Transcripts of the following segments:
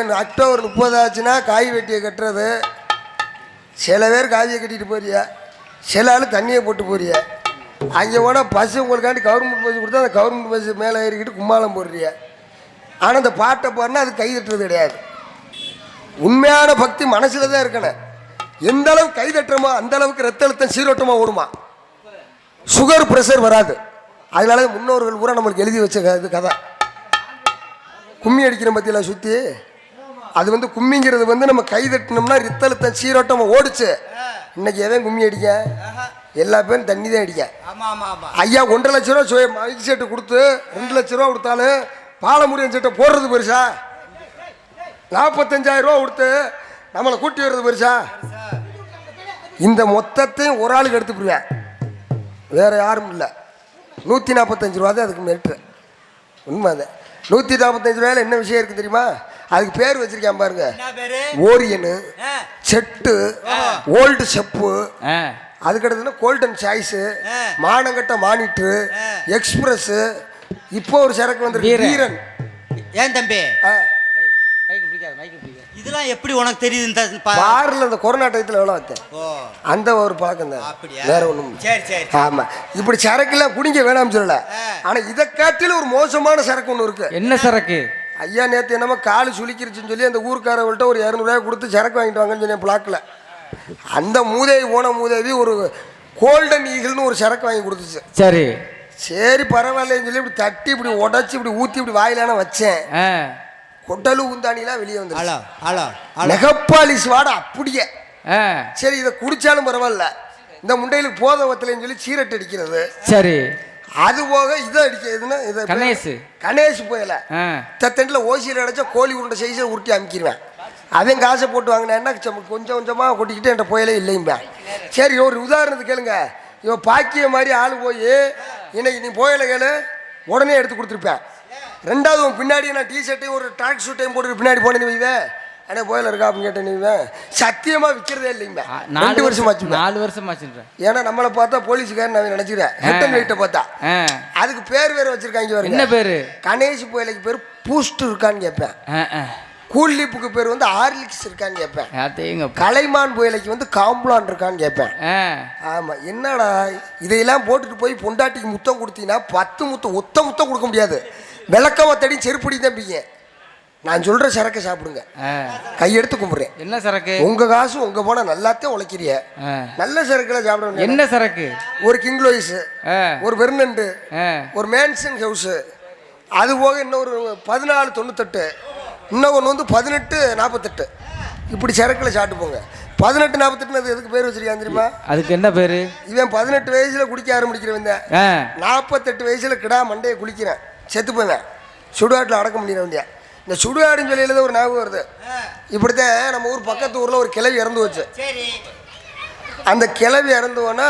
என் October முப்பது ஆச்சுன்னா காய் வெட்டியை கட்டுறது. சில பேர் காவியை கட்டிட்டு போறிய? சில ஆள் தண்ணியை போட்டு போறிய? அங்கே போனால் பஸ் உங்களுக்காண்டி கவர்மெண்ட் பஸ் கொடுத்தா அந்த கவர்மெண்ட் பஸ் மேலே ஏறிக்கிட்டு கும்மாளம் போடுறிய? ஆனால் அந்த பாட்டை பாடினா அது கை தட்டுறது கிடையாது. உண்மையான பக்தி மனசில் தான் இருக்கணும். எந்த அளவுக்கு கை தட்டுறோமோ அந்த அளவுக்கு ரத்த அழுத்தம் சீரோட்டமாக ஓடுமா? சுகர் ப்ரெஷர் வராது. அதனால முன்னோர்கள் பூரா நம்மளுக்கு எழுதி வச்ச இது கதை. கும்மி அடிக்கிற பற்றியெல்லாம் சுற்றி அது வந்து கும்மிங்கிறது வந்து நம்ம கை தட்டினோம்னா ரத்த அழுத்தம் சீரோட்டம் ஓடுச்சு. இன்னைக்கு எவன் கும்மி அடிக்க? எல்லா பேரும் தண்ணி தான் அடிக்க. ஐயா ஒன்றரை லட்ச ரூபா சுய மைக் செட்டு கொடுத்து ரெண்டு லட்ச ரூபா கொடுத்தாலும் பாலமுருகன் செட்டை போடுறது பெருசா? நாற்பத்தஞ்சாயிரம் ரூபா கொடுத்து நம்மளை கூட்டி வர்றது பெருசா? இந்த மொத்தத்தையும் ஒரு ஆளுக்கு எடுத்து போடுவேன். வேற யாரும் இல்லை. நூற்றி நாற்பத்தஞ்சு ரூபா தான் அதுக்கு மெரிட்டு உண்மை அது நூற்றி நாற்பத்தஞ்சு ரூபாயில என்ன விஷயம் இருக்குது தெரியுமா? அதுக்கு பேர் வச்சிருக்கேன் பாருங்க. ஓரியனு செட்டு ஓல்டு செப்பு அதுக்கடுத்துனா கோல்டன் சாய்ஸு. மானங்கட்ட மானிட்ரு ஆ. எக்ஸ்பிரஸ் இப்போ ஒரு சரக்கு வந்திருக்கு வீரன். ஏன் தம்பி? பிடிக்காது மைக்கு பிடிக்காது இதெல்லாம் எப்படி உனக்கு தெரியுது இந்த பார்ல இந்த கொரோனா டயத்தில் எவ்வளோ வச்சேன் ஓ. அந்த ஒரு பழக்கம் தான். அப்படியா? வேற ஒன்றும் சரி சரி ஆமா. இப்படி சரக்குலாம் குடிங்க வேணாம்னு சொல்லல. ஆ. ஆனா இதை காட்டிலும் ஒரு மோசமான சரக்கு ஒன்று இருக்கு. என்ன சரக்கு? ஐயா நேற்று என்னமோ காலு சுளிக்கிருச்சுன்னு சொல்லி அந்த ஊருக்காரவள்கிட்ட ஒரு இரநூறுவாய் கொடுத்து சரக்கு வாங்கிட்டு வாங்கன்னு சொன்னேன் பிளாக்கில் அந்த மூதேவி போன மூதேவி ஒரு கோல்டன் ஈகிள்னு ஒரு சரக்கு வாங்கி கொடுத்துச்சு. சரி. சரி பரவாயில்லன்னு சொல்லி இப்படி தட்டி இப்படி உடச்சி இப்படி ஊற்றி இப்படி வாயிலான வச்சேன். கொட்டலு குந்தாணிலாம் வெளியே வந்து ஹலோ ஹலோ ஹலோ நெகப்பாலிஸ் வாட அப்படியே. சரி இதை குடிச்சாலும் பரவாயில்ல. இந்த முண்டையிலுக்கு போத வத்தலைன்னு சொல்லி சீரட் அடிக்கிறது. சரி. அது போக இதை அடிக்கிறதுன்னா இதை கணேஷ். கணேஷ் போயல. தத்தண்டில் ஓசியில் அடைச்சா கோழி உருண்டை சைஸை உருட்டி அமுக்கிடுவேன் அவன் காசை போட்டு வாங்கினேன்னா சம்- கொஞ்சம் கொஞ்சமாக கொட்டிக்கிட்டு என்கிட்ட போயலே இல்லைம்பேன் சரி ஒரு உதாரணத்துக்கு கேளுங்க. இவன் பாக்கிய மாதிரி ஆள் போய் இன்னைக்கு நீ போயலை கேளு உடனே எடுத்து கொடுத்துருப்பேன். ரெண்டாவது உன் பின்னாடி நான் டிஷர்ட்டையும் ஒரு ட்ராக் ஷூட்டையும் போட்டு பின்னாடி போனேன் வைவேன் அண்ணே போயில இருக்கா அப்படின்னு கேட்டேன் நீவேன் சத்தியமாக விற்கிறதே இல்லைங்க. ரெண்டு வருஷம் ஆச்சு நாலு வருஷம் ஆச்சுன்ற ஏன்னா நம்மளை பார்த்தா போலீஸுக்காரன் நான் நினச்சிக்கிறேன். ஹெட் அண்ட் வெயிட்டை பார்த்தா. அதுக்கு பேர் வேற வச்சிருக்காங்க. என்ன பேரு? கணேஷ் புயலைக்கு பேர் பூஸ்ட் இருக்கான்னு கேட்பேன். ஆ ஆ. கூல் லீப்புக்கு பேர் வந்து ஆர்லிக்ஸ் இருக்கான்னு கேட்பேன். கலைமான் புயலைக்கு வந்து காம்ப்ளான் இருக்கான்னு கேட்பேன். ஆ. ஆமா என்னடா இதையெல்லாம் போட்டுட்டு போய் பொண்டாட்டிக்கு முத்தம் கொடுத்தீங்கன்னா பத்து முத்தம் ஒத்த முத்தம் கொடுக்க முடியாது. விளக்கமா தடி செருப்படி தம்பிங்க நான் சொல்ற சரக்கு சாப்பிடுங்க. கையெடுத்து கும்பிடுறேன். என்ன சரக்கு? உங்க காசு உங்க போனா நல்லாத்தே உழைக்கிறிய. நல்ல சரக்குல சாப்பிட வேண்டிய என்ன சரக்கு? ஒரு கிங்லோயிஸ் ஆ. ஒரு வெர்னண்டு ஒரு மேன்சன் ஹவுஸு அது போக இன்னொரு பதினாலு தொண்ணூத்தெட்டு இன்னும் ஒன்று வந்து பதினெட்டு நாற்பத்தெட்டு இப்படி சரக்கில் சாப்பிட்டு போங்க. பதினெட்டு நாற்பத்தெட்டுன்னு அது எதுக்கு பேர் வச்சிருக்கான் தெரியுமா? அதுக்கு என்ன பேரு? இவன் பதினெட்டு வயசில் குடிக்க ஆரம்பிக்கிறவன் நாற்பத்தெட்டு வயசில் கிடா மண்டையை குளிக்கிறேன். செத்து போவேன் சுடுகாட்டில் அடக்க முடியல வேண்டிய இந்த சுடுகாடுன்னு சொல்லியில ஒரு ஞாபகம் வருது. இப்படித்தான் நம்ம ஊர் பக்கத்து ஊரில் ஒரு கிளவி இறந்து வச்சு அந்த கிளவி இறந்தோன்னா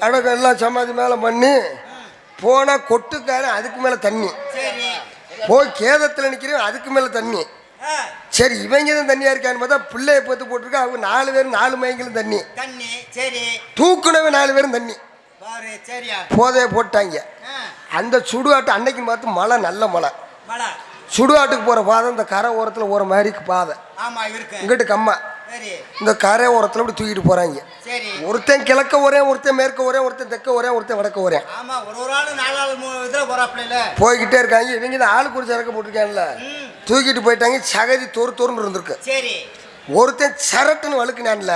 அடக்கம் எல்லாம் சமாதி மேலே பண்ணி போனால் கொட்டுக்காரன் அதுக்கு மேலே தண்ணி. சரி. போய் கேதத்தில் நிற்கிறேன் அதுக்கு மேலே தண்ணி. சரி இவங்க தான் தண்ணியாக இருக்கான்னு பார்த்தா பிள்ளைய பார்த்து போட்டிருக்கா அவங்க நாலு பேரும் நாலு மயங்களும் தண்ணி. தண்ணி சரி. தூக்குனவே நாலு பேரும் தண்ணி. போதைய போட்டாங்க. அந்த சுடுகாட்டு அன்னைக்கு பார்த்து மழை நல்ல மழை. சுடுகாட்டுக்கு போகிற பாதை இந்த கரை ஓரத்தில் போகிற மாதிரி பாதை. இங்கிட்டு கம்மா. இந்த கரை ஓரத்தில் இப்படி தூக்கிட்டு போகிறாங்க ஒருத்தன் கிழக்க ஒரேன் ஒருத்தன் மேற்க ஒரேன் ஒருத்தன் தெற்க ஒரேன் ஒருத்தன் வடக்க ஒரு. ஒரு ஆளு ஆளு போய்கிட்டே இருக்காங்க. இவங்க தான் ஆளுக்கு ஒரு சரக்கு போட்டிருக்காங்கல்ல? தூக்கிட்டு போயிட்டாங்க. சகதி தொறு தொறுன்னு இருந்திருக்கு. ஒருத்தன் சரட்டுன்னு வழுக்குனான்ல.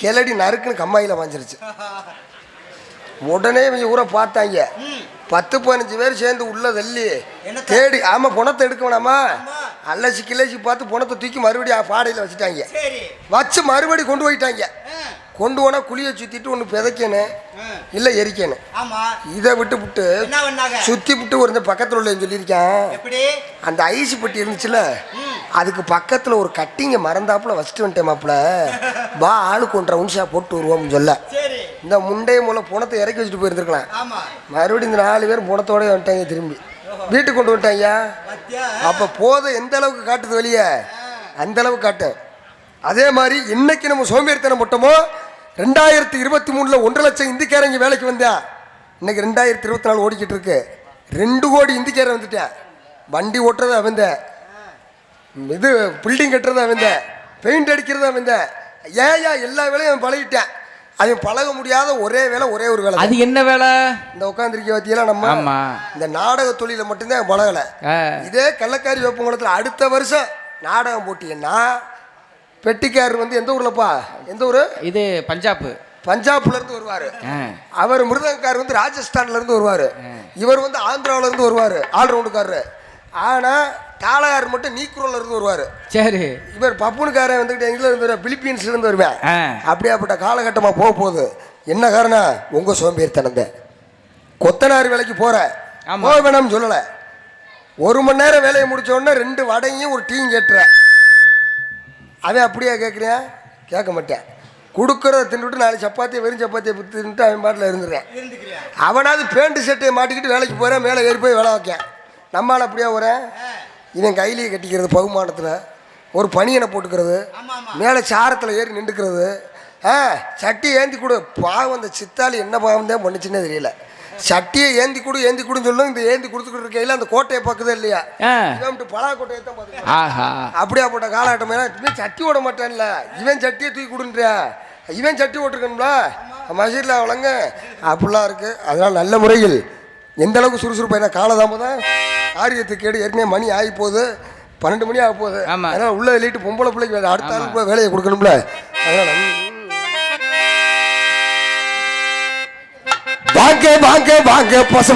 கிளடி நறுக்குன்னு கம்மாயில வாஞ்சிருச்சு. உடனே இவங்க ஊரை பார்த்தாங்க. பத்து பதினஞ்சு பேர் சேர்ந்து உள்ள தள்ளி? தேடி ஆமா பணத்தை எடுக்க வேணாமா. அலசி கிளசி பார்த்து பணத்தை தூக்கி மறுபடியும் பாடையில் வச்சுட்டாங்க. வச்சு மறுபடி கொண்டு போயிட்டாங்க. கொண்டு போனா குழியை சுத்திட்டு ஒன்று பிதைக்கணும். இல்லை எரிக்கணும் இதை விட்டு விட்டு சுத்தி விட்டு ஒரு பக்கத்தில் உள்ள சொல்லியிருக்கேன். அந்த ஐஸ் பெட்டி இருந்துச்சுல. அதுக்கு பக்கத்தில் ஒரு கட்டிங்க மறந்தாப்புல வச்சுட்டு வந்துட்டேன் மாப்பிள. வா ஆளுக்கு ஒன்றரை உன்ஷா போட்டு வருவோம்னு சொல்ல. இந்த முண்டைய மூல புணத்தை இறக்கி வச்சுட்டு போயிருந்துருக்கலாம். மறுபடியும் இந்த நாலு பேர் புணத்தோடய வந்துட்டாங்க திரும்பி. வீட்டுக்கு கொண்டு வந்துட்டாங்க அப்போ போதை எந்த அளவுக்கு காட்டுது வெளியே அந்த அளவுக்கு காட்டு அதே மாதிரி இன்னைக்கு நம்ம சோம்பேறித்தனம் போட்டோமோ ரெண்டாயிரத்தி இருபத்தி மூணில் ஒன்றரை லட்சம் இந்திக்காரங்க வேலைக்கு வந்தா இன்னைக்கு ரெண்டாயிரத்தி இருபத்தி நாலு ஓடிக்கிட்டு இருக்கு. ரெண்டு கோடி இந்திக்காரன் வந்துட்டேன் வண்டி ஓட்டுறது அவன் இது பில்டிங் கட்டுறது அவன் பெயிண்ட் அடிக்கிறது அவன் ஏயா எல்லா வேலையும் அவன் பழகிட்டேன். அவன் பழக முடியாத ஒரே வேலை ஒரே ஒரு வேலை அது என்ன வேலை இந்த உட்காந்துருக்க பத்தியெல்லாம் நம்ம? ஆமா. இந்த நாடக தொழில மட்டும்தான் பழகலை. இதே கள்ளக்காரி வேப்பங்குளத்தில் அடுத்த வருஷம் நாடகம் போட்டீங்கன்னா பெட்டிக்காரர் வந்து எந்த ஊர்லப்பா? எந்த ஊர்? இது பஞ்சாப் பஞ்சாப்ல இருந்து வருவார் அவர் மிருதங்கார் வந்து ராஜஸ்தான்ல இருந்து வருவார் இவர் வந்து ஆந்திராவுல இருந்து வருவார். ஆல்ரவுண்டுக்காரரு. ஆனா தாளகார் மட்டும் நீக்குரோல இருந்து வருவார். சரி. இவர் பப்புனுக்காரன் வந்துக்கிட்டு எங்கில இருந்து பிலிப்பீன்ஸ்ல இருந்து வருவேன். அப்படியாப்பட்ட காலகட்டமா போக போகுது என்ன காரணம் உங்க சோம்பேறித்தனந்த கொத்தனார் வேலைக்கு ஆமா. போக வேணாம்னு சொல்லல. ஒரு மணி நேரம் வேலையை முடிச்ச உடனே ரெண்டு வடையும் ஒரு டீயும் கேட்டுற. அவன் அப்படியா கேட்குறேன் கேட்க மாட்டேன். கொடுக்கறத தின்னுட்டு நாலு சப்பாத்தியை வெறும் சப்பாத்தியை தின்னுட்டு அவன் பாட்டில் இருந்துடுறேன். அவனாவது பேண்ட் சட்டையை மாட்டிக்கிட்டு வேலைக்கு போகிறேன் மேலே ஏறி போய் வேலை வைக்கேன் நம்மளால் அப்படியே வரேன் இவன் கையிலேயே கட்டிக்கிறது பகுமானத்தில் ஒரு பனியனை போட்டுக்கிறது மேலே சாரத்தில் ஏறி நின்றுக்கிறது. ஆ சட்டி ஏந்தி கொடு. பாவம் அந்த சித்தாளி என்ன பாவம் தான் பண்ணுச்சுன்னே தெரியல. சட்டியை ஏந்தி கொடு ஏந்தி கொடுன்னு சொல்லும் இந்த ஏந்தி கொடுத்துக்கிட்டு இருக்கையில் அந்த கோட்டையை பார்க்குதே இல்லையா? பலா கோட்டையை தான் ஆஹா. அப்படியா போட்ட காலாட்டம் இவன் சட்டி ஓட மாட்டான்ல. இவன் சட்டியை தூக்கி கொடுன்றியா? இவன் சட்டி ஓட்டிருக்கணும்ல? மசீரில் வழங்க அப்படிலாம் இருக்கு. அதனால் நல்ல முறையில் எந்த அளவுக்கு சுறுசுறுப்பாக என்ன காலதாமதம் காரியத்துக்கு கேடு ஏற்கனவே மணி ஆகி போகுது பன்னெண்டு மணி ஆக போகுது. அதனால் உள்ள வெளியிட்டு பொம்பளை பிள்ளைக்கு அடுத்த. ஆளுக்கு போய் வேலையை கொடுக்கணும்ல. அதனால் வாங்க வாங்க வாங்க பசு